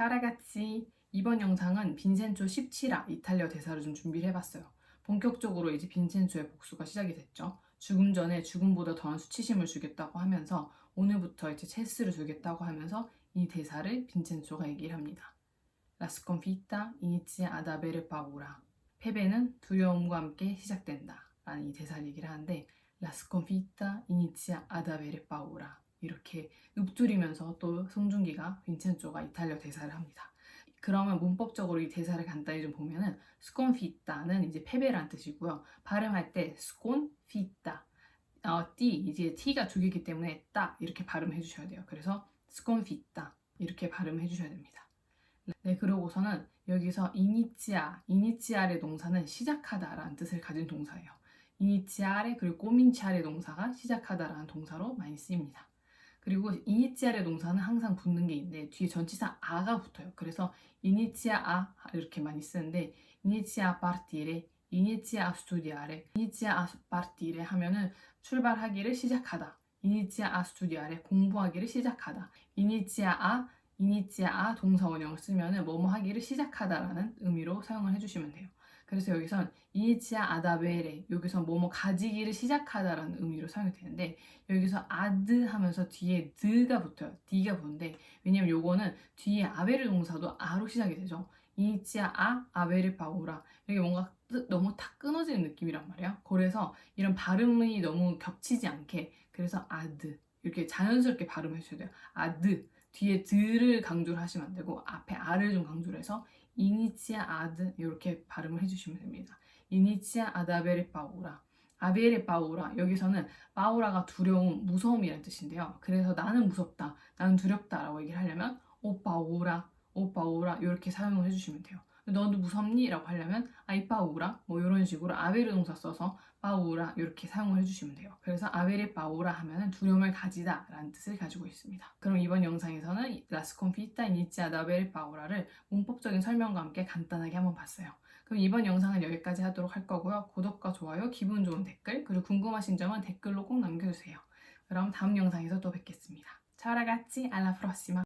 차라가치 이번 영상은 빈센조 17화 이탈리아 대사를 좀 준비를 해봤어요. 본격적으로 이제 빈센조의 복수가 시작이 됐죠. 죽음 전에 죽음보다 더한 수치심을 주겠다고 하면서 오늘부터 이제 체스를 주겠다고 하면서 이 대사를 빈센조가 얘기를 합니다. La sconfitta inizia ad avere paura. 패배는 두려움과 함께 시작된다. 라는 이 대사를 얘기를 하는데 La sconfitta inizia ad avere paura. 이렇게 읊조리면서 또 송중기가 빈첸조가 이탈리아 대사를 합니다. 그러면 문법적으로 이 대사를 간단히 좀 보면은 sconfitta는 이제 패배란 뜻이고요. 발음할 때 sconfitta 어, 띠 이제 t가 두 개이기 때문에 따 이렇게 발음해 주셔야 돼요. 그래서 sconfitta 이렇게 발음해 주셔야 됩니다. 네, 그러고서는 여기서 이니치아, 이니치아의 동사는 시작하다라는 뜻을 가진 동사예요. 이니치아레 그리고 꼬민치아레 동사가 시작하다라는 동사로 많이 쓰입니다. 그리고 이니치아레 동사는 항상 붙는 게 있는데 뒤에 전치사 아가 붙어요. 그래서 이니치아 아 이렇게 많이 쓰는데 이니치아 파르티레, 이니치아 스투디아레, 이니치아 파르티레 하면은 출발하기를 시작하다. 이니치아 아 스투디아레 공부하기를 시작하다. 이니치아 아 이니치아 동사 원형을 쓰면은 뭐뭐 하기를 시작하다라는 의미로 사용을 해주시면 돼요. 그래서 여기선 이니치아 아다베레 여기서 뭐뭐 가지기를 시작하다라는 의미로 사용이 되는데 여기서 아드 하면서 뒤에 드가 붙어요. D가 붙는데 왜냐면 요거는 뒤에 아베르 동사도 아로 시작이 되죠. 이니치아 아 아베르 파오라 이게 뭔가 뜻- 너무 탁 끊어지는 느낌이란 말이에요. 그래서 이런 발음이 너무 겹치지 않게 그래서 아드 이렇게 자연스럽게 발음해 주셔야 돼요. 아드 뒤에 드를 강조를 하시면 안 되고 앞에 아를 좀 강조를 해서 이니치아 아드 이렇게 발음을 해주시면 됩니다. 이니치아 아다베레 파오라 아베레 파오라 여기서는 파오라가 두려움, 무서움이라는 뜻인데요. 그래서 나는 무섭다, 나는 두렵다라고 얘기를 하려면 오빠 오라, 오빠 오라 이렇게 사용을 해주시면 돼요. 너도 무섭니? 라고 하려면 아이파오라 뭐 이런 식으로 아베르 동사 써서 파오라 이렇게 사용을 해주시면 돼요. 그래서 아베레 파오라 하면은 두려움을 가지다 라는 뜻을 가지고 있습니다. 그럼 이번 영상에서는 라스콘피타 이니치아 다베레 파오라를 문법적인 설명과 함께 간단하게 한번 봤어요. 그럼 이번 영상은 여기까지 하도록 할 거고요. 구독과 좋아요, 기분 좋은 댓글, 그리고 궁금하신 점은 댓글로 꼭 남겨주세요. 그럼 다음 영상에서 또 뵙겠습니다. Ragazzi, alla prossima!